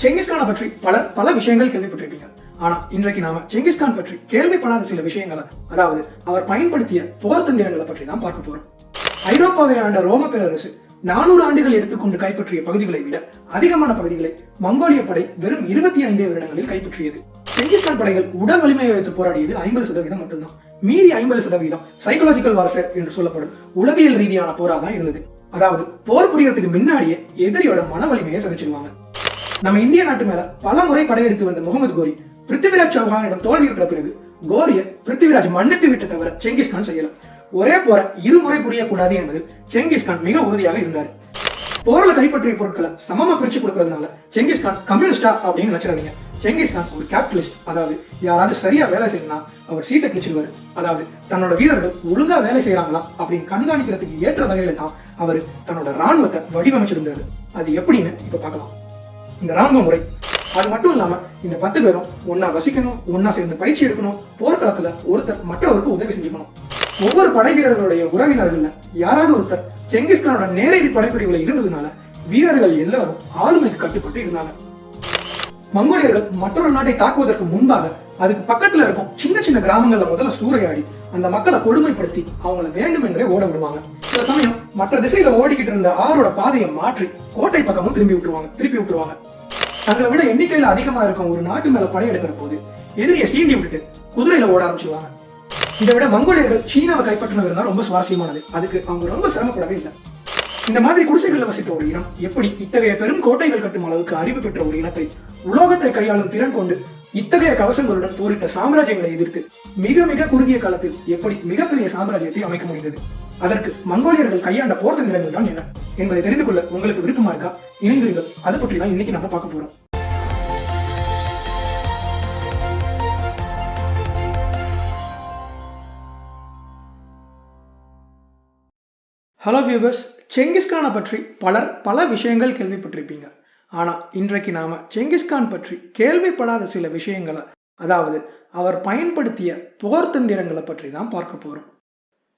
செங்கிஸ்கானை பற்றி பலர் பல விஷயங்கள் கேள்விப்பட்டிருப்பீங்க. ஆனா இன்றைக்கு நாம செங்கிஸ்கான் பற்றி கேள்விப்படாத சில விஷயங்களை அதாவது அவர் பயன்படுத்திய போர் தந்திரங்களை பற்றி தான் பார்க்க போறோம். ஐரோப்பாவை ஆண்ட ரோம பேரரசு நானூறு ஆண்டுகள் எடுத்துக்கொண்டு கைப்பற்றிய பகுதிகளை விட அதிகமான பகுதிகளை மங்கோலிய படை வெறும் இருபத்தி ஐந்தே வருடங்களில் கைப்பற்றியது. செங்கிஸ்கான் படைகள் உடல் வலிமையை வைத்து போராடியது ஐம்பது சதவீதம் மட்டும்தான். மீதி ஐம்பது சதவீதம் சைக்கலாஜிக்கல் வார்ஃபேர் என்று சொல்லப்படும் உளவியல் ரீதியான போரா தான் இருந்தது. அதாவது போர் புரியறதுக்கு முன்னாடியே எதிரியோட மன வலிமையை சதிச்சிருவாங்க நம்ம இந்திய நாட்டு மேல பல முறை படையெடுத்து வந்த முகமது கோரி பிருத்திவிராஜ் சௌஹானிடம் தோல்வியுற்ற பிறகு கோரிய பிருத்திவிராஜ் மன்னித்து விட்டு தவிர செங்கிஸ்கான் செய்யலாம் ஒரே போர இருமுறை புரியக்கூடாது என்பதில் செங்கிஸ்கான் மிக உறுதியாக இருந்தார். போர்ல கைப்பற்றிய பொருட்களை சமமா பிரிச்சு கொடுக்கறதுனால செங்கிஸ்கான் கம்யூனிஸ்டா அப்படின்னு நினைச்சிடாதீங்க. செங்கிஸ்கான் ஒரு கேபிட்டலிஸ்ட் அதாவது யாராவது சரியா வேலை செய்யணும்னா அவர் சீட்டை கிழிச்சிருவாரு அதாவது தன்னோட வீரர்கள் ஒழுங்கா வேலை செய்யறாங்களா அப்படின்னு கண்காணிக்கிறதுக்கு ஏற்ற வகையில தான் அவர் தன்னோட ராணுவத்தை வடிவமைச்சிருந்தாரு. அது எப்படின்னு இப்ப பார்க்கலாம். இந்த ராணுவ முறை. அது மட்டும் இல்லாம இந்த பத்து பேரும் ஒன்னா வசிக்கணும் ஒன்னா சேர்ந்து பயிற்சி எடுக்கணும் போர்க்களத்துல ஒருத்தர் மற்றவருக்கு உதவி செஞ்சுக்கணும். ஒவ்வொரு படை வீரர்களுடைய உறவினர்கள்ல யாராவது ஒருத்தர் செங்கிஸ்கானோட நேரடி படைப்பிரிவுல இருந்ததுனால வீரர்கள் எல்லாரும் ஆளுமைக்கு கட்டுப்பட்டு இருந்தாங்க. மங்கோலியர்கள் மற்றொரு நாட்டை தாக்குவதற்கு முன்பாக அதுக்கு பக்கத்துல இருக்கும் சின்ன சின்ன கிராமங்கள்ல முதல்ல சூறையாடி அந்த மக்களை கொடுமைப்படுத்தி அவங்கள வேண்டுமென்றே ஓட விடுவாங்க. சில சமயம் மற்ற திசையில ஓடிக்கிட்டு இருந்த ஆறோட பாதையை மாற்றி கோட்டை பக்கமும் திரும்பி விட்டுருவாங்க திருப்பி விட்டுருவாங்க. தங்களை விட எண்ணிக்கையில அதிகமா இருக்கும் ஒரு நாட்டு மேல படையெடுக்கிற போது எதிரியை சீண்டி விட்டுட்டு குதிரையில ஓட ஆரம்பிச்சிருவாங்க. இதை விட மங்கோலியர்கள் சீனாவை கைப்பற்றினது தான் ரொம்ப சுவாரஸ்யமானது. அதுக்கு அவங்க ரொம்ப சிரமப்படவே இல்லை. இந்த மாதிரி குடிசைகளில் வசித்த ஒரு இனம் எப்படி இத்தகைய பெரும் கோட்டைகள் கட்டும் அளவுக்கு அறிவு பெற்ற ஒரு இனத்தை உலோகத்தை கையாளும் திறன் கொண்டு இத்தகைய கவசங்களுடன் போரிட்ட சாம்ராஜ்யங்களை எதிர்த்து மிக மிக குறுகிய காலத்தில் எப்படி மிகப்பெரிய சாம்ராஜ்யத்தை அமைக்க முடிந்தது? அதற்கு மங்கோலியர்கள் கையாண்ட போர் தந்திரங்கள் தான் என்ன? என்பதை தெரிந்து கொள்ள உங்களுக்கு விருப்பமா இருக்கா? இணைந்துகள் அதை பற்றி தான் இன்னைக்கு நம்ம பார்க்க போறோம். ஹலோ வியூவர்ஸ் செங்கிஸ்கானை பற்றி பலர் பல விஷயங்கள் கேள்விப்பட்டிருப்பீங்க. ஆனால் இன்றைக்கு நாம் செங்கிஸ்கான் பற்றி கேள்விப்படாத சில விஷயங்களை அதாவது அவர் பயன்படுத்திய போக்தந்திரங்களை பற்றி தான் பார்க்க போகிறோம்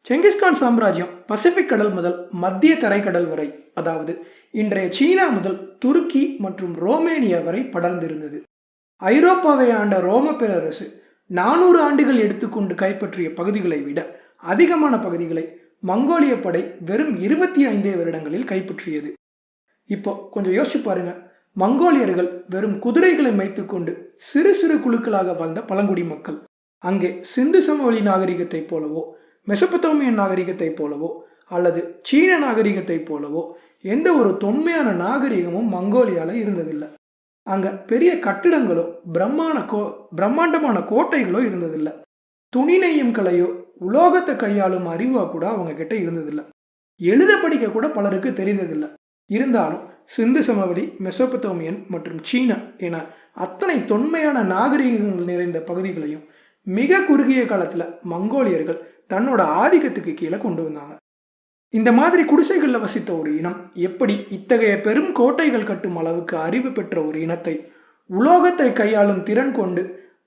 செங்கிஸ்கான் சாம்ராஜ்யம் பசிபிக் கடல் முதல் மத்திய தரைக்கடல் வரை அதாவது இன்றைய சீனா முதல் துருக்கி மற்றும் ரோமேனியா வரை படர்ந்திருந்தது. ஐரோப்பாவை ஆண்ட ரோம பேரரசு நானூறு ஆண்டுகள் எடுத்துக்கொண்டு கைப்பற்றிய பகுதிகளை விட அதிகமான பகுதிகளை மங்கோலிய படை வெறும் இருபத்தி ஐந்தே வருடங்களில் கைப்பற்றியது. இப்போ கொஞ்சம் யோசிச்சு பாருங்க. மங்கோலியர்கள் வெறும் குதிரைகளை வைத்துக்கொண்டு சிறு சிறு குழுக்களாக வாழ்ந்த பழங்குடி மக்கள். அங்கே சிந்து சமவெளி நாகரிகத்தைப் போலவோ மெசபத்தோமியன் நாகரிகத்தைப் போலவோ அல்லது சீன நாகரிகத்தைப் போலவோ எந்த ஒரு தொன்மையான நாகரிகமும் மங்கோலியால இருந்ததில்லை. அங்க பெரிய கட்டிடங்களோ பிரம்மாண்ட கோ பிரம்மாண்டமான கோட்டைகளோ இருந்ததில்லை. துணி நெய்யும் கலையோ உலோகத்தை கையாளும் அறிவா கூட அவங்க கிட்ட இருந்ததில்லை. எழுத படிக்க கூட பலருக்கு தெரிந்ததில்லை. இருந்தாலும் சிந்து சமவெளி மெசோபத்தோமியன் மற்றும் சீனா என அத்தனை தொன்மையான நாகரிகங்கள் நிறைந்த பகுதிகளையும் மிக குறுகிய காலத்தில் மங்கோலியர்கள் தன்னோட ஆதிக்கத்துக்கு கீழே கொண்டு வந்தாங்க. இந்த மாதிரி குடிசைகளில் வசித்த ஒரு இனம் எப்படி இத்தகைய பெரும் கோட்டைகள் கட்டும் அளவுக்கு அறிவு பெற்ற ஒரு இனத்தை உலோகத்தை கையாளும் திறன் கொண்டு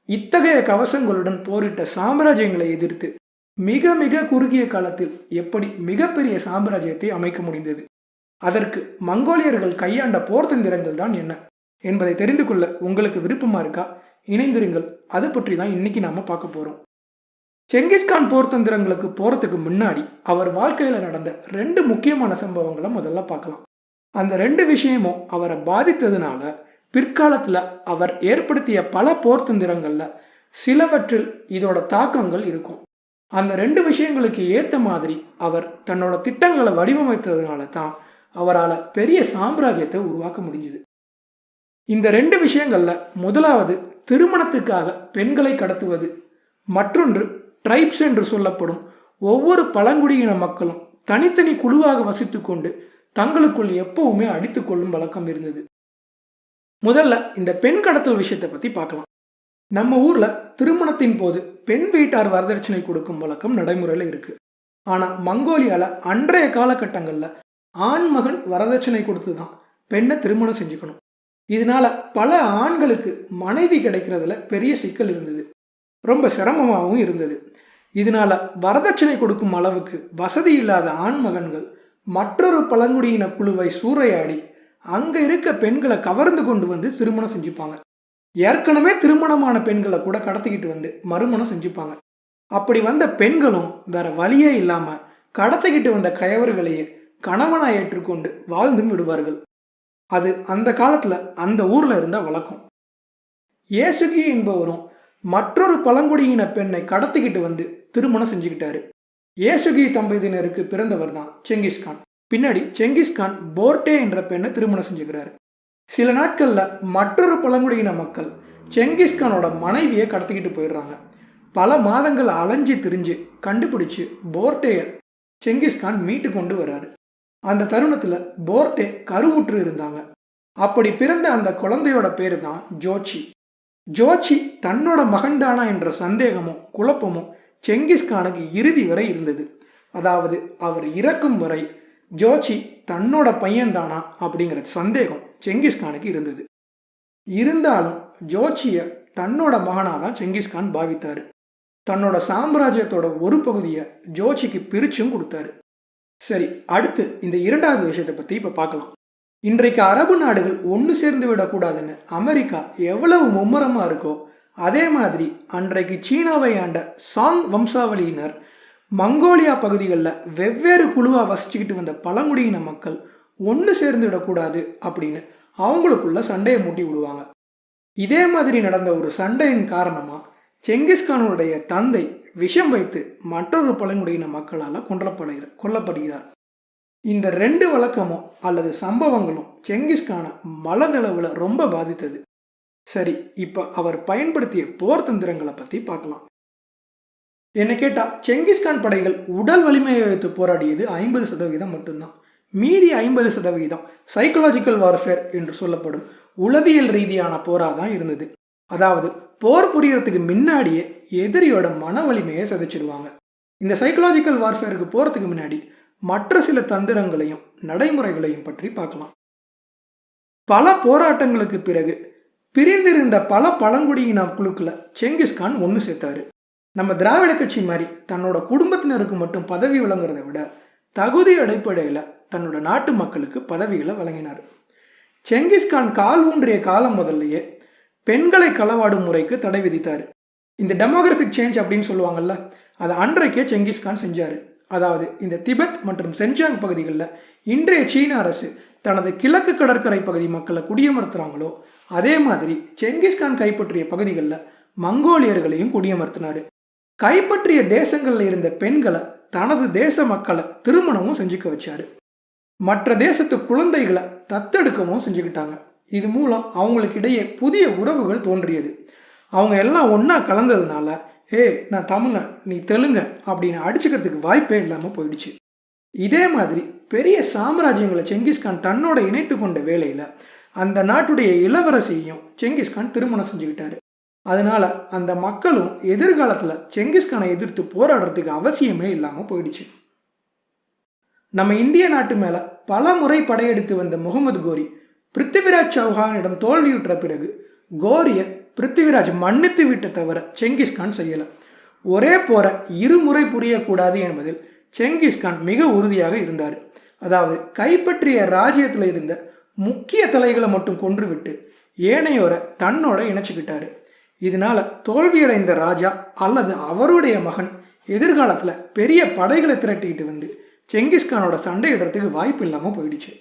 இத்தகைய கவசங்களுடன் போரிட்ட சாம்ராஜ்யங்களை எதிர்த்து மிக மிக குறுகிய காலத்தில் எப்படி மிகப்பெரிய சாம்ராஜ்யத்தை அமைக்க முடிந்தது? அதற்கு மங்கோலியர்கள் கையாண்ட போர் தந்திரங்கள் தான் என்ன? என்பதை தெரிந்து கொள்ள உங்களுக்கு விருப்பமா இருக்கா? இணைந்திருங்கள். அது பற்றி தான் இன்னைக்கு நாம பார்க்க போறோம். செங்கிஸ்கான் போர் தந்திரங்களுக்கு போறதுக்கு முன்னாடி அவர் வாழ்க்கையில நடந்த ரெண்டு முக்கியமான சம்பவங்களை முதல்ல பார்க்கலாம். அந்த ரெண்டு விஷயமும் அவரை பாதித்ததுனால பிற்காலத்துல அவர் ஏற்படுத்திய பல போர் தந்திரங்கள்ல சிலவற்றில் இதோட தாக்கங்கள் இருக்கும். அந்த ரெண்டு விஷயங்களுக்கு ஏற்ற மாதிரி அவர் தன்னோட திட்டங்களை வடிவமைத்ததுனால தான் அவரால் பெரிய சாம்ராஜ்யத்தை உருவாக்க முடிஞ்சுது. இந்த ரெண்டு விஷயங்களில் முதலாவது திருமணத்துக்காக பெண்களை கடத்துவது மற்றொன்று ட்ரைப்ஸ் என்று சொல்லப்படும் ஒவ்வொரு பழங்குடியின மக்களும் தனித்தனி குழுவாக வசித்துக்கொண்டு தங்களுக்குள் எப்பவுமே அடித்துக்கொள்ளும் வழக்கம் இருந்தது. முதல்ல இந்த பெண் கடத்தல் விஷயத்தை பற்றி பார்க்கலாம். நம்ம ஊர்ல திருமணத்தின் போது பெண் வீட்டார் வரதட்சணை கொடுக்கும் வழக்கம் நடைமுறையில் இருக்கு. ஆனா மங்கோலியால அன்றைய காலகட்டங்கள்ல ஆண் மகன் வரதட்சணை கொடுத்து தான் பெண்ணை திருமணம் செஞ்சுக்கணும். இதனால பல ஆண்களுக்கு மனைவி கிடைக்கிறதுல பெரிய சிக்கல் இருந்தது. ரொம்ப சிரமமாகவும் இருந்தது. இதனால வரதட்சணை கொடுக்கும் அளவுக்கு வசதி இல்லாத ஆண் மகன்கள் மற்றொரு பழங்குடியின குழுவை சூறையாடி அங்கே இருக்க பெண்களை கவர்ந்து கொண்டு வந்து திருமணம் செஞ்சுப்பாங்க. ஏற்கனவே திருமணமான பெண்களை கூட கடத்திக்கிட்டு வந்து மறுமணம் செஞ்சுப்பாங்க. அப்படி வந்த பெண்களும் வேற வழியே இல்லாம கடத்திக்கிட்டு வந்த கயவர்களையே கணவனாக ஏற்றுக்கொண்டு வாழ்ந்தும் விடுவார்கள். அது அந்த காலத்துல அந்த ஊர்ல இருந்த வழக்கம். ஏசுகி என்பவரும் மற்றொரு பழங்குடியின பெண்ணை கடத்திக்கிட்டு வந்து திருமணம் செஞ்சுக்கிட்டாரு. ஏசுகி தம்பதியினருக்கு பிறந்தவர் தான் செங்கிஸ்கான் பின்னாடி செங்கிஸ்கான் போர்டே என்ற பெண்ணை திருமணம் செஞ்சுக்கிறாரு. சில நாட்களில் மற்றொரு பழங்குடியின மக்கள் செங்கிஸ்கானோட மனைவியை கடத்திக்கிட்டு போயிடுறாங்க. பல மாதங்கள் அலைஞ்சு திரிஞ்சு கண்டுபிடிச்சு போர்டேயை செங்கிஸ்கான் மீட்டு கொண்டு வர்றாரு அந்த தருணத்தில் போர்டே கருவுற்று இருந்தாங்க. அப்படி பிறந்த அந்த குழந்தையோட பேரு தான் ஜோச்சி. ஜோச்சி தன்னோட மகன்தானா என்ற சந்தேகமும் குழப்பமும் செங்கிஸ்கானுக்கு இறுதி வரை இருந்தது. அதாவது அவர் இறக்கும் வரை ஜோச்சி தன்னோட பையன்தானா அப்படிங்கிற சந்தேகம் செங்கிஸ்கானுக்கு இருந்தது. இருந்தாலும் ஜோச்சிய தன்னோட மகனாக தான் செங்கிஸ்கான் பாவித்தார். தன்னோட சாம்ராஜ்யத்தோட ஒரு பகுதியை ஜோச்சிக்கு பிரிச்சும் கொடுத்தாரு. சரி அடுத்து இந்த இரண்டாவது விஷயத்தை பற்றி இப்போ பார்க்கலாம் இன்றைக்கு அரபு நாடுகள் ஒன்று சேர்ந்து விடக்கூடாதுன்னு அமெரிக்கா எவ்வளவு மும்முரமாக இருக்கோ அதே மாதிரி அன்றைக்கு சீனாவை ஆண்ட சாங் வம்சாவளியினர் மங்கோலியா பகுதிகளில் வெவ்வேறு குழுவாக வசிச்சுக்கிட்டு வந்த பழங்குடியின மக்கள் ஒன்று சேர்ந்து விடக்கூடாது அப்படின்னு அவங்களுக்குள்ள சண்டையை மூட்டி விடுவாங்க. இதே மாதிரி நடந்த ஒரு சண்டையின் காரணமாக செங்கிஸ்கானுடைய தந்தை விஷம் வைத்து மற்றொரு பழங்குடியின மக்களால் கொல்லப்படுகிற கொல்லப்படுகிறார். இந்த ரெண்டு வழக்கமும் அல்லது சம்பவங்களும் செங்கிஸ்கானை மலதளவில் ரொம்ப பாதித்தது. சரி இப்போ அவர் பயன்படுத்திய போர் தந்திரங்களை பற்றி பார்க்கலாம். என்னை கேட்டால் செங்கிஸ்கான் படைகள் உடல் வலிமையை வைத்து போராடியது ஐம்பது சதவீதம் மட்டும்தான். மீதி ஐம்பது சதவீதம் சைக்கலாஜிக்கல் வார்ஃபேர் என்று சொல்லப்படும் உளவியல் ரீதியான போராக தான் இருந்தது. அதாவது போர் புரியறதுக்கு முன்னாடியே எதிரியோட மன வலிமையை சதைச்சிடுவாங்க இந்த சைக்கலாஜிக்கல் வார்ஃபேருக்கு போகிறதுக்கு முன்னாடி மற்ற சில தந்திரங்களையும் நடைமுறைகளையும் பற்றி பார்க்கலாம். பல போராட்டங்களுக்கு பிறகு பிரிந்திருந்த பல பழங்குடியின குழுக்களை செங்கிஸ்கான் ஒன்று சேர்த்தாரு. நம்ம திராவிட கட்சி மாதிரி தன்னோட குடும்பத்தினருக்கு மட்டும் பதவி வழங்குறத விட தகுதி அடிப்படையில் தன்னோட நாட்டு மக்களுக்கு பதவிகளை வழங்கினார். செங்கிஸ்கான் கால் ஊன்றிய காலம் முதல்லையே பெண்களை களவாடும் முறைக்கு தடை விதித்தார். இந்த டெமோகிராஃபிக் சேஞ்ச் அப்படின்னு சொல்லுவாங்கல்ல அதை அன்றைக்கே செங்கிஸ்கான் செஞ்சார். அதாவது இந்த திபெத் மற்றும் சென்ஜாங் பகுதிகளில் இன்றைய சீன அரசு தனது கிழக்கு கடற்கரை பகுதி மக்களை குடியமர்த்துறாங்களோ அதே மாதிரி செங்கிஸ்கான் கைப்பற்றிய பகுதிகளில் மங்கோலியர்களையும் குடியமர்த்தினார். கைப்பற்றிய தேசங்களில் இருந்த பெண்களை தனது தேச மக்களை திருமணமும் செஞ்சுக்க வச்சாரு. மற்ற தேசத்து குழந்தைகளை தத்தெடுக்கவும் செஞ்சுக்கிட்டாங்க. இது மூலம் அவங்களுக்கு இடையே புதிய உறவுகள் தோன்றியது. அவங்க எல்லாம் ஒன்றா கலந்ததுனால ஏ நான் தமிழன் நீ தெலுங்க அப்படின்னு அடிச்சுக்கிறதுக்கு வாய்ப்பே இல்லாமல் போயிடுச்சு. இதே மாதிரி பெரிய சாம்ராஜ்யங்களை செங்கிஸ்கான் தன்னோட இணைத்து கொண்ட வேலையில் அந்த நாட்டுடைய இளவரசியையும் செங்கிஸ்கான் திருமணம் செஞ்சுக்கிட்டாரு. அதனால அந்த மக்களும் எதிர்காலத்தில் செங்கிஸ்கானை எதிர்த்து போராடுறதுக்கு அவசியமே இல்லாமல் போயிடுச்சு. நம்ம இந்திய நாட்டு மேலே பல முறை படையெடுத்து வந்த முகமது கோரி பிருத்திவிராஜ் சௌஹானிடம் தோல்வியுற்ற பிறகு கோரியை பிருத்திவிராஜ் மன்னித்து விட்ட தவிர செங்கிஸ்கான் செய்யலை. ஒரே போற இருமுறை புரியக்கூடாது என்பதில் செங்கிஸ்கான் மிக உறுதியாக இருந்தார். அதாவது கைப்பற்றிய ராஜ்யத்தில் இருந்த முக்கிய தலைகளை மட்டும் கொன்றுவிட்டு ஏனையோரை தன்னோட இணைச்சிக்கிட்டாரு. இதனால தோல்வியடைந்த ராஜா அல்லது அவருடைய மகன் எதிர்காலத்தில் பெரிய படைகளை திரட்டிக்கிட்டு வந்து செங்கிஸ்கானோட சண்டையிடுறதுக்கு வாய்ப்பு இல்லாமல் போயிடுச்சு.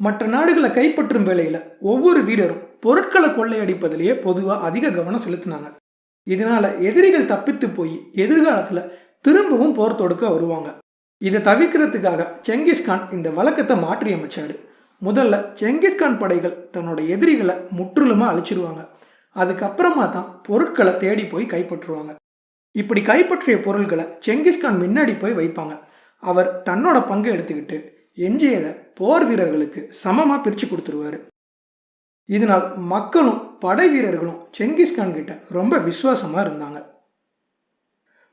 மற்ற நாடுகளை கைப்பற்றும் வேலையில் ஒவ்வொரு வீரரும் பொருட்களை கொள்ளையடிப்பதிலேயே பொதுவாக அதிக கவனம் செலுத்தினாங்க. இதனால எதிரிகள் தப்பித்து போய் எதிர்காலத்தில் திரும்பவும் போர் தொடுக்க வருவாங்க. இதை தவிர்க்கிறதுக்காக செங்கிஸ்கான் இந்த வழக்கத்தை மாற்றி அமைச்சாரு. முதல்ல செங்கிஸ்கான் படைகள் தன்னோட எதிரிகளை முற்றிலுமாக அழிச்சிருவாங்க. அதுக்கப்புறமா தான் பொருட்களை தேடி போய் கைப்பற்றுவாங்க. இப்படி கைப்பற்றிய பொருள்களை செங்கிஸ்கான் முன்னாடி போய் வைப்பாங்க. அவர் தன்னோட பங்கை எடுத்துக்கிட்டு எஞ்சியதை போர் வீரர்களுக்கு சமமாக பிரித்து கொடுத்துருவாரு. இதனால் மக்களும் படை வீரர்களும் செங்கிஸ்கான் கிட்ட ரொம்ப விசுவாசமாக இருந்தாங்க.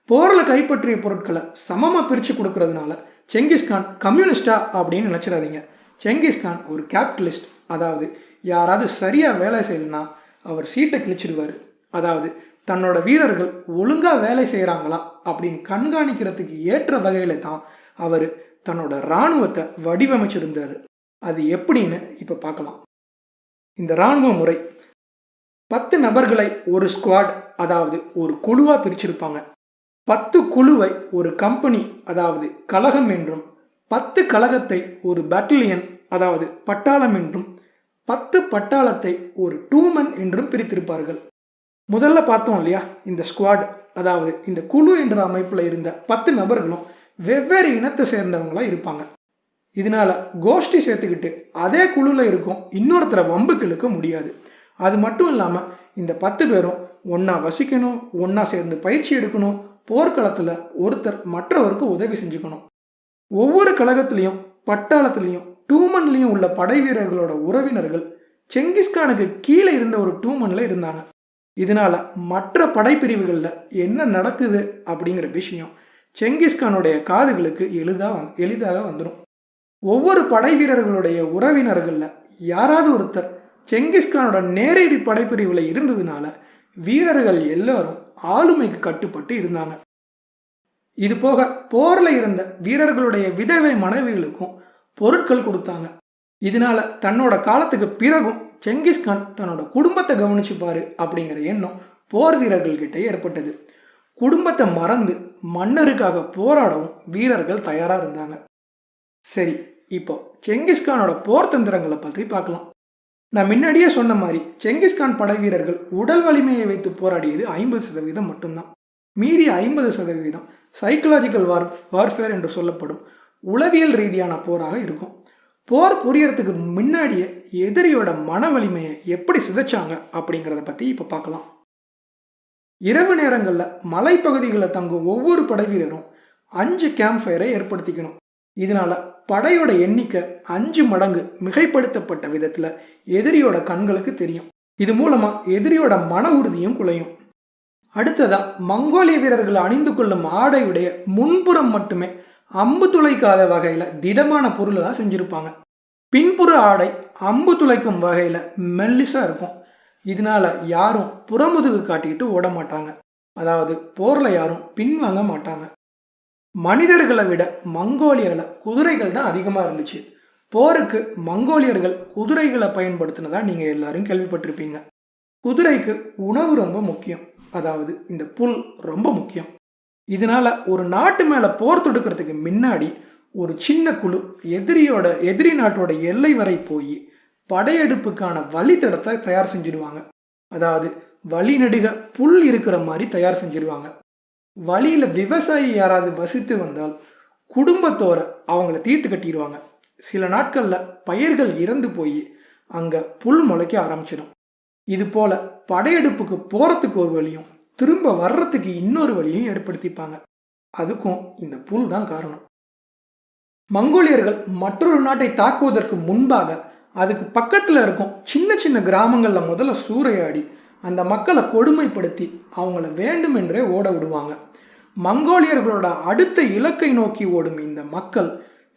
போரில் கைப்பற்றிய பொருட்களை சமமாக பிரித்து கொடுக்கறதுனால செங்கிஸ்கான் கம்யூனிஸ்டா அப்படின்னு நினச்சிடாதீங்க. செங்கிஸ்கான் ஒரு கேபிட்டலிஸ்ட். அதாவது யாராவது சரியாக வேலை செய்யலைன்னா அவர் சீட்டை கிழிச்சிடுவார். அதாவது தன்னோட வீரர்கள் ஒழுங்காக வேலை செய்கிறாங்களா அப்படின்னு கண்காணிக்கிறதுக்கு ஏற்ற வகையில் தான் அவர் தன்னோட இராணுவத்தை வடிவமைச்சிருந்தார். அது எப்படின்னு இப்போ பார்க்கலாம். இந்த இராணுவ முறை பத்து நபர்களை ஒரு ஸ்குவாட் அதாவது ஒரு குழுவாக பிரிச்சிருப்பாங்க. பத்து குழுவை ஒரு கம்பெனி அதாவது கழகம் என்றும் பத்து கழகத்தை ஒரு பட்டாலியன் அதாவது பட்டாளம் என்றும் பத்து பட்டாளத்தை ஒரு டூமன் என்றும் பிரித்திருப்பார்கள். முதல்ல பார்த்தோம் இல்லையா? இந்த ஸ்குவாட் அதாவது இந்த குழு என்ற அமைப்பில் இருந்த பத்து நபர்களும் வெவ்வேறு இனத்தை சேர்ந்தவங்களா இருப்பாங்க. இதனால கோஷ்டி சேர்த்துக்கிட்டு அதே குழுவில் இருக்கும் இன்னொருத்தரை வம்புக்கு இழுக்க முடியாது. அது மட்டும் இல்லாமல் இந்த பத்து பேரும் ஒன்றா வசிக்கணும் ஒன்றா சேர்ந்து பயிற்சி எடுக்கணும் போர்க்களத்தில் ஒருத்தர் மற்றவருக்கு உதவி செஞ்சுக்கணும். ஒவ்வொரு கழகத்திலையும் பட்டாளத்திலையும் டூமன்லையும் உள்ள படை வீரர்களோட உறவினர்கள் செங்கிஸ்கானுக்கு கீழே இருந்த ஒரு டூமன்ல இருந்தாங்க. இதனால் மற்ற படைப்பிரிவுகளில் என்ன நடக்குது அப்படிங்கிற விஷயம் செங்கிஸ்கானுடைய காதுகளுக்கு எளிதாக வந் எளிதாக வந்துடும் ஒவ்வொரு படை வீரர்களுடைய உறவினர்களில் யாராவது ஒருத்தர் செங்கிஸ்கானோட நேரடி படைப்பிரிவில் இருந்ததுனால வீரர்கள் எல்லாரும் ஆளுமைக்கு கட்டுப்பட்டு இருந்தாங்க. இது போக போரில் இருந்த வீரர்களுடைய விதவை மனைவிகளுக்கும் பொருட்கள் கொடுத்தாங்க. இதனால தன்னோட காலத்துக்கு பிறகும் செங்கிஸ்கான் தன்னோட குடும்பத்தை கவனிச்சுப்பார் அப்படிங்கிற எண்ணம் போர் வீரர்கள்கிட்ட ஏற்பட்டது. குடும்பத்தை மறந்து மன்னருக்காக போராடவும் வீரர்கள் தயாராக இருந்தாங்க. சரி இப்போ செங்கிஸ்கானோட போர் தந்திரங்களை பற்றி பார்க்கலாம். நான் முன்னாடியே சொன்ன மாதிரி செங்கிஸ்கான் படை வீரர்கள் உடல் வலிமையை வைத்து போராடியது ஐம்பது சதவீதம் மட்டும்தான். மீதி ஐம்பது சதவீதம் சைக்கலாஜிக்கல் வார் வார்ஃபேர் என்று சொல்லப்படும் உளவியல் ரீதியான போராக இருக்கும். போர் புரியறதுக்கு முன்னாடியே எதிரியோட மன வலிமையை எப்படி சிதைச்சாங்க அப்படிங்கிறத பற்றி இப்போ பார்க்கலாம். இரவு நேரங்களில் மலைப்பகுதிகளில் தங்கும் ஒவ்வொரு படை வீரரும் அஞ்சு கேம்ப் ஃபயரை ஏற்படுத்திக்கணும். இதனால படையோட எண்ணிக்கை அஞ்சு மடங்கு மிகைப்படுத்தப்பட்ட விதத்தில் எதிரியோட கண்களுக்கு தெரியும். இது மூலமாக எதிரியோட மன உறுதியும் குலையும். அடுத்ததா மங்கோலிய வீரர்கள் அணிந்து கொள்ளும் ஆடையுடைய முன்புறம் மட்டுமே அம்பு துளைக்காத வகையில் திடமான பொருளாக செஞ்சுருப்பாங்க. பின்புற ஆடை அம்பு துளைக்கும் வகையில் மெல்லிசாக இருக்கும். இதனால யாரும் புறமுதுகு காட்டிக்கிட்டு ஓட மாட்டாங்க. அதாவது போரில் யாரும் பின்வாங்க மாட்டாங்க. மனிதர்களை விட மங்கோலியர்களை குதிரைகள் தான் அதிகமாக இருந்துச்சு. போருக்கு மங்கோலியர்கள் குதிரைகளை பயன்படுத்தினதா நீங்கள் எல்லாரும் கேள்விப்பட்டிருப்பீங்க. குதிரைக்கு உணவு ரொம்ப முக்கியம். அதாவது இந்த புல் ரொம்ப முக்கியம். இதனால ஒரு நாட்டு மேலே போர் தொடுக்கிறதுக்கு முன்னாடி ஒரு சின்ன குழு எதிரியோட எதிரி நாட்டோட எல்லை வரை போய் படையெடுப்புக்கான வழித்தடத்தை தயார் செஞ்சிருவாங்க. அதாவது வழிநடுக புல் இருக்கிற மாதிரி தயார் செஞ்சிருவாங்க. வழியில் விவசாயி யாராவது வசித்து வந்தால் குடும்பத்தோர அவங்கள தீர்த்து கட்டிடுவாங்க சில நாட்களில் பயிர்கள் இறந்து போய் அங்கே புல் முளைக்க ஆரம்பிச்சிடும். இது போல படையெடுப்புக்கு போகிறதுக்கு ஒரு வழியும் திரும்ப வர்றதுக்கு இன்னொரு வழியும் ஏற்படுத்திப்பாங்க. அதுக்கும் இந்த புல் தான் காரணம். மங்கோலியர்கள் மற்றொரு நாட்டை தாக்குவதற்கு முன்பாக அதுக்கு பக்கத்தில் இருக்கும் சின்ன சின்ன கிராமங்களில் முதல்ல சூறையாடி அந்த மக்களை கொடுமைப்படுத்தி அவங்கள வேண்டுமென்றே ஓட விடுவாங்க. மங்கோலியர்களோட அடுத்த இலக்கை நோக்கி ஓடும் இந்த மக்கள்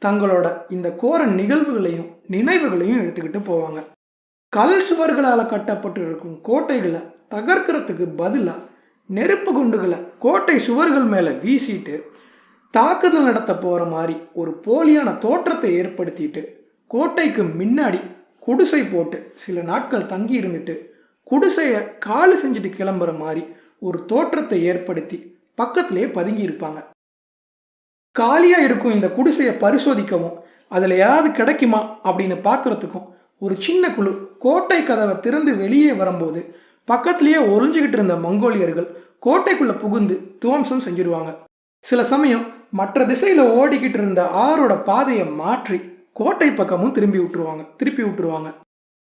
தங்களோட இந்த கோர நிகழ்வுகளையும் நினைவுகளையும் எடுத்துக்கிட்டு போவாங்க. கல் சுவர்களால் கட்டப்பட்டு இருக்கும் கோட்டைகளை தகர்க்கிறதுக்கு பதிலாக நெருப்பு குண்டுகளை கோட்டை சுவர்கள் மேலே வீசிட்டு தாக்குதல் நடத்த போகிற மாதிரி ஒரு போலியான தோற்றத்தை ஏற்படுத்திட்டு கோட்டைக்கு முன்னாடி குடிசை போட்டு சில நாட்கள் தங்கி இருந்துட்டு குடிசையை காலு செஞ்சுட்டு கிளம்புற மாதிரி ஒரு தோற்றத்தை ஏற்படுத்தி பக்கத்திலே பதுங்கி இருப்பாங்க காலியாக இருக்கும் இந்த குடிசையை பரிசோதிக்கவும் அதில் ஏதாவது கிடைக்குமா அப்படின்னு பார்க்குறதுக்கும் ஒரு சின்ன குழு கோட்டை கதவை திறந்து வெளியே வரும்போது பக்கத்திலேயே ஒளிஞ்சுக்கிட்டு இருந்த மங்கோலியர்கள் கோட்டைக்குள்ளே புகுந்து துவம்சம் செஞ்சிருவாங்க. சில சமயம் மற்ற திசையில் ஓடிக்கிட்டு இருந்த ஆறோட பாதையை மாற்றி கோட்டை பக்கமும் திரும்பி விட்டுருவாங்க திருப்பி விட்டுருவாங்க.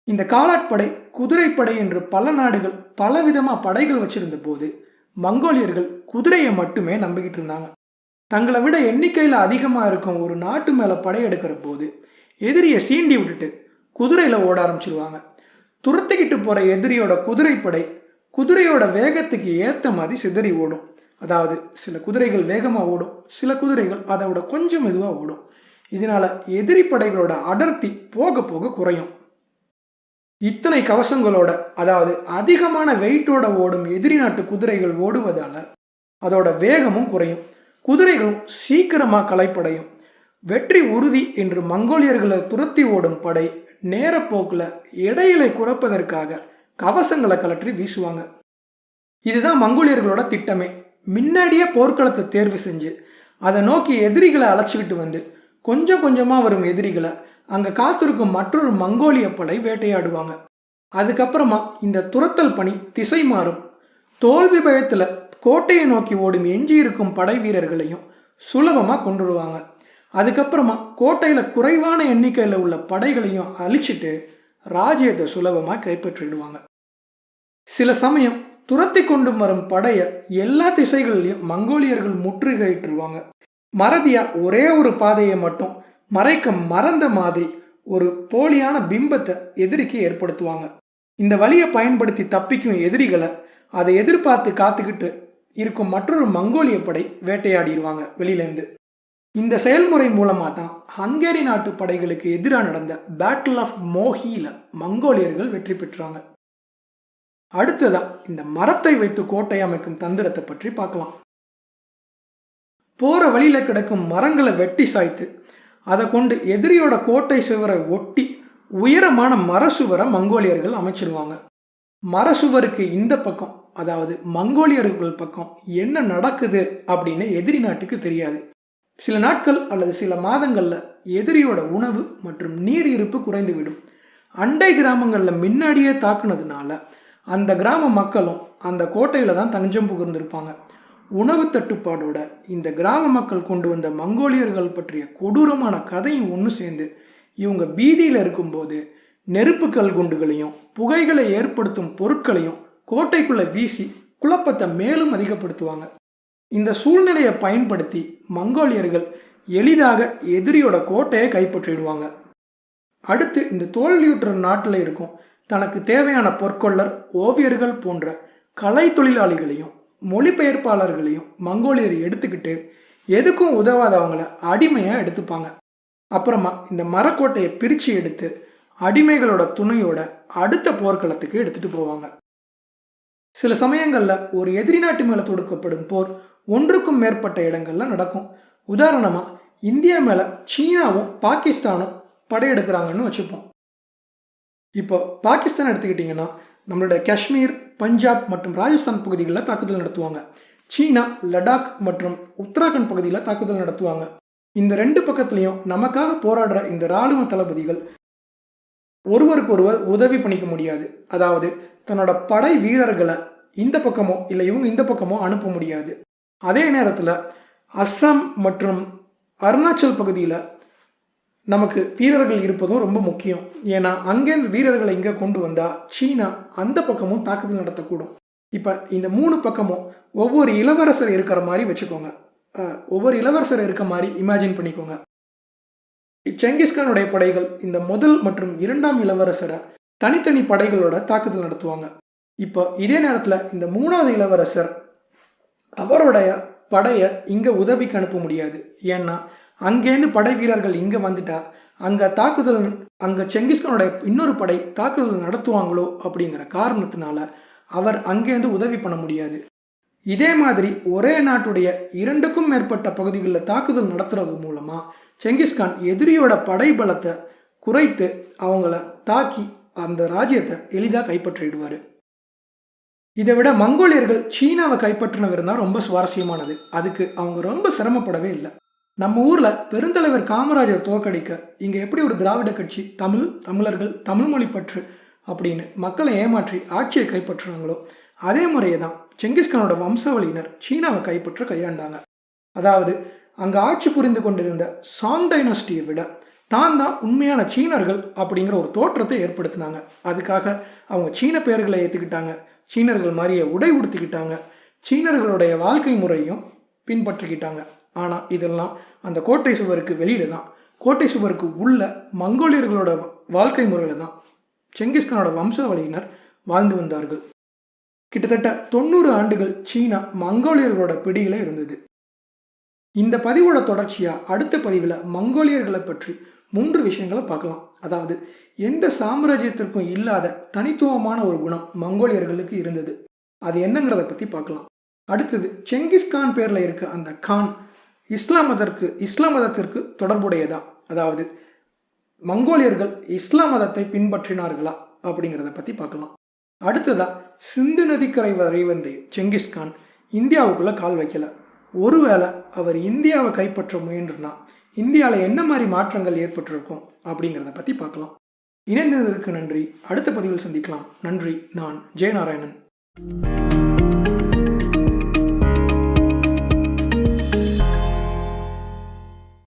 இந்த காலாட்படை குதிரைப்படை என்று பல நாடுகள் பலவிதமாக படைகள் வச்சிருந்த போது மங்கோலியர்கள் குதிரையை மட்டுமே நம்பிக்கிட்டு இருந்தாங்க. தங்களை விட எண்ணிக்கையில் அதிகமாக இருக்கும் ஒரு நாட்டு மேலே படையெடுக்கிற போது எதிரியை சீண்டி விட்டுட்டு குதிரையில் ஓட ஆரம்பிச்சிருவாங்க. துரத்திக்கிட்டு போகிற எதிரியோட குதிரைப்படை குதிரையோட வேகத்துக்கு ஏற்ற மாதிரி சிதறி ஓடும். அதாவது சில குதிரைகள் வேகமாக ஓடும் சில குதிரைகள் அதோட கொஞ்சம் மெதுவாக ஓடும். இதனால எதிரி படைகளோட அடர்த்தி போக போக குறையும். இத்தனை கவசங்களோட அதாவது அதிகமான வெயிட்டோட ஓடும் எதிரி நாட்டு குதிரைகள் ஓடுவதால அதோட வேகமும் குறையும். குதிரைகளும் சீக்கிரமாக களைப்படையும். வெற்றி உறுதி என்று மங்கோலியர்களை துரத்தி ஓடும் படை நேரப்போக்கில் எடைகளை குறைப்பதற்காக கவசங்களை கலற்றி வீசுவாங்க. இதுதான் மங்கோலியர்களோட திட்டமே. முன்னாடியே போர்க்களத்தை தேர்வு செஞ்சு அதை நோக்கி எதிரிகளை அழைச்சிக்கிட்டு வந்து கொஞ்சம் கொஞ்சமாக வரும் எதிரிகளை. அங்கே காத்திருக்கும் மற்றொரு மங்கோலிய படை வேட்டையாடுவாங்க. அதுக்கப்புறமா இந்த துரத்தல் பணி திசை மாறும். தோல்வி பயத்தில் கோட்டையை நோக்கி ஓடும் எஞ்சி இருக்கும் படை வீரர்களையும் சுலபமாக கொண்டுடுவாங்க அதுக்கப்புறமா கோட்டையில் குறைவான எண்ணிக்கையில் உள்ள படைகளையும் அழிச்சிட்டு ராஜ்யத்தை சுலபமாக கைப்பற்றிடுவாங்க. சில சமயம் துரத்தி கொண்டு வரும் படையை எல்லா திசைகளிலையும் மங்கோலியர்கள் முற்றுகையிட்டுருவாங்க. மறதியா ஒரே ஒரு பாதையை மட்டும் மறைக்க மறந்த மாதிரி ஒரு போலியான பிம்பத்தை எதிரிக்கு ஏற்படுத்துவாங்க. இந்த வழியை பயன்படுத்தி தப்பிக்கும் எதிரிகளை அதை எதிர்பார்த்து காத்துக்கிட்டு இருக்கும் மற்றொரு மங்கோலிய படை வேட்டையாடிடுவாங்க வெளியிலேருந்து இந்த செயல்முறை மூலமாக தான் ஹங்கேரி நாட்டு படைகளுக்கு எதிராக நடந்த பேட்டில் ஆஃப் மோஹியில் மங்கோலியர்கள் வெற்றி பெற்றாங்க. அடுத்ததாக இந்த மரத்தை வைத்து கோட்டை அமைக்கும் தந்திரத்தை பற்றி பார்க்கலாம். போகிற வழியில் கிடக்கும் மரங்களை வெட்டி சாய்த்து அதை கொண்டு எதிரியோட கோட்டை சுவரை ஒட்டி உயரமான மர சுவரை மங்கோலியர்கள் அமைச்சிருவாங்க. மர சுவருக்கு இந்த பக்கம் அதாவது மங்கோலியர்கள் பக்கம் என்ன நடக்குது அப்படின்னு எதிரி நாட்டுக்கு தெரியாது. சில நாட்கள் அல்லது சில மாதங்களில் எதிரியோட உணவு மற்றும் நீர் இருப்பு குறைந்துவிடும். அண்டை கிராமங்களில் முன்னாடியே தாக்குனதுனால அந்த கிராம மக்களும் அந்த கோட்டையில் தான் தஞ்சம் புகுந்திருப்பாங்க. உணவு தட்டுப்பாடோட இந்த கிராம மக்கள் கொண்டு வந்த மங்கோலியர்கள் பற்றிய கொடூரமான கதையும் ஒன்று சேர்ந்து இவங்க பீதியில் இருக்கும்போது நெருப்புக்கல் குண்டுகளையும் புகைகளை ஏற்படுத்தும் பொருட்களையும் கோட்டைக்குள்ளே வீசி குழப்பத்தை மேலும் அதிகப்படுத்துவாங்க. இந்த சூழ்நிலையை பயன்படுத்தி மங்கோலியர்கள் எளிதாக எதிரியோட கோட்டையை கைப்பற்றிடுவாங்க. அடுத்து இந்த தோல்வியுற்ற நாட்டில் இருக்கும் தனக்கு தேவையான பொற்கொள்ளர் ஓவியர்கள் போன்ற கலை தொழிலாளிகளையும் மொழிபெயர்ப்பாளர்களையும் மங்கோலியர் எடுத்துக்கிட்டு எதுக்கும் உதவாதவங்கள அடிமையாக எடுத்துப்பாங்க. அப்புறமா இந்த மரக்கோட்டையை பிரித்து எடுத்து அடிமைகளோட துணையோட அடுத்த போர்க்களத்துக்கு எடுத்துட்டு போவாங்க. சில சமயங்களில் ஒரு எதிரி நாட்டு மேலே தொடுக்கப்படும் போர் ஒன்றுக்கும் மேற்பட்ட இடங்கள்ல நடக்கும். உதாரணமாக இந்தியா மேலே சீனாவும் பாகிஸ்தானும் படையெடுக்கிறாங்கன்னு வச்சுப்போம். இப்போ பாகிஸ்தான் எடுத்துக்கிட்டிங்கன்னா நம்மளுடைய காஷ்மீர் பஞ்சாப் மற்றும் ராஜஸ்தான் பகுதிகளில் தாக்குதல் நடத்துவாங்க. சீனா லடாக் மற்றும் உத்தராகண்ட் பகுதியில் தாக்குதல் நடத்துவாங்க. இந்த ரெண்டு பக்கத்துலேயும் நமக்காக போராடுற இந்த இராணுவ தளபதிகள் ஒருவருக்கு ஒருவர் உதவி பண்ணிக்க முடியாது. அதாவது தன்னோட படை வீரர்களை இந்த பக்கமோ இல்லை இவங்க இந்த பக்கமோ அனுப்ப முடியாது. அதே நேரத்தில் அஸ்ஸாம் மற்றும் அருணாச்சல் பகுதியில் நமக்கு வீரர்கள் இருப்பதும் ரொம்ப முக்கியம். ஏன்னா அங்கேருந்து வீரர்களை இங்கே கொண்டு வந்தால் சீனா அந்த பக்கமும் தாக்குதல் நடத்தக்கூடும். இப்போ இந்த மூணு பக்கமும் ஒவ்வொரு இளவரசர் இருக்கிற மாதிரி வச்சுக்கோங்க. ஒவ்வொரு இளவரசர் இருக்க மாதிரி இமேஜின் பண்ணிக்கோங்க. செங்கிஸ்கானுடைய படைகள் இந்த முதல் மற்றும் இரண்டாம் இளவரசரை தனித்தனி படைகளோட தாக்குதல் நடத்துவாங்க. இப்போ இதே நேரத்தில் இந்த மூணாவது இளவரசர் அவருடைய படையை இங்கே உதவிக்கு அனுப்ப முடியாது. ஏன்னா அங்கேருந்து படை வீரர்கள் இங்கே வந்துட்டா அங்கே தாக்குதல் அங்கே செங்கிஸ்கானோட இன்னொரு படை தாக்குதல் நடத்துவாங்களோ அப்படிங்கிற காரணத்தினால அவர் அங்கேருந்து உதவி பண்ண முடியாது. இதே மாதிரி ஒரே நாட்டுடைய இரண்டுக்கும் மேற்பட்ட பகுதிகளில் தாக்குதல் நடத்துறது மூலமாக செங்கிஸ்கான் எதிரியோட படை பலத்தை குறைத்து அவங்கள தாக்கி அந்த ராஜ்யத்தை எளிதாக கைப்பற்றிடுவார். இதை விட மங்கோலியர்கள் சீனாவை கைப்பற்றினவர் தான் ரொம்ப சுவாரஸ்யமானது. அதுக்கு அவங்க ரொம்ப சிரமப்படவே இல்லை. நம்ம ஊரில் பெருந்தலைவர் காமராஜர் தோற்கடிக்க இங்கே எப்படி ஒரு திராவிட கட்சி தமிழ் தமிழர்கள் தமிழ் மொழி பற்று அப்படின்னு மக்களை ஏமாற்றி ஆட்சியை கைப்பற்றுறாங்களோ அதே முறையை தான் செங்கிஸ்கானோட வம்சாவளியினர் சீனாவை கைப்பற்ற கையாண்டாங்க. அதாவது அங்கே ஆட்சி புரிந்து கொண்டிருந்த சாங் டைனஸ்டியை விட தான் தான் உண்மையான சீனர்கள் அப்படிங்கிற ஒரு தோற்றத்தை ஏற்படுத்தினாங்க. அதுக்காக அவங்க சீன பெயர்களை ஏற்றுக்கிட்டாங்க சீனர்கள் மாதிரியே உடை உடுத்திக்கிட்டாங்க. சீனர்களுடைய வாழ்க்கை முறையும் பின்பற்றிக்கிட்டாங்க. ஆனால் இதெல்லாம் அந்த கோட்டை சுவருக்கு வெளியில தான். கோட்டை சுவருக்கு உள்ள மங்கோலியர்களோட வாழ்க்கை முறையில் தான் செங்கிஸ்கானோட வம்சாவளியினர் வாழ்ந்து வந்தார்கள். கிட்டத்தட்ட தொண்ணூறு ஆண்டுகள் சீனா மங்கோலியர்களோட பிடியில இருந்தது. இந்த பதிவோட தொடர்ச்சியாக அடுத்த பதிவில் மங்கோலியர்களை பற்றி மூன்று விஷயங்களை பார்க்கலாம். அதாவது எந்த சாம்ராஜ்யத்திற்கும் இல்லாத தனித்துவமான ஒரு குணம் மங்கோலியர்களுக்கு இருந்தது. அது என்னங்கிறத பற்றி பார்க்கலாம். அடுத்தது செங்கிஸ்கான் பேரில் இருக்க அந்த கான் இஸ்லாம் மதத்திற்கு இஸ்லாம் மதத்திற்கு தொடர்புடையதா? அதாவது மங்கோலியர்கள் இஸ்லாம் மதத்தை பின்பற்றினார்களா? அப்படிங்கிறத பற்றி பார்க்கலாம். அடுத்ததா சிந்து நதிக்கரை வரை வந்த செங்கிஸ்கான் இந்தியாவுக்குள்ளே கால் வைக்கல. ஒருவேளை அவர் இந்தியாவை கைப்பற்ற முயன்றுனா இந்தியாவில் என்ன மாதிரி மாற்றங்கள் ஏற்பட்டிருக்கும் அப்படிங்கிறத பற்றி பார்க்கலாம். இணைந்ததற்கு நன்றி. அடுத்த பதிவில் சந்திக்கலாம். நன்றி. நான் ஜெயநாராயணன்.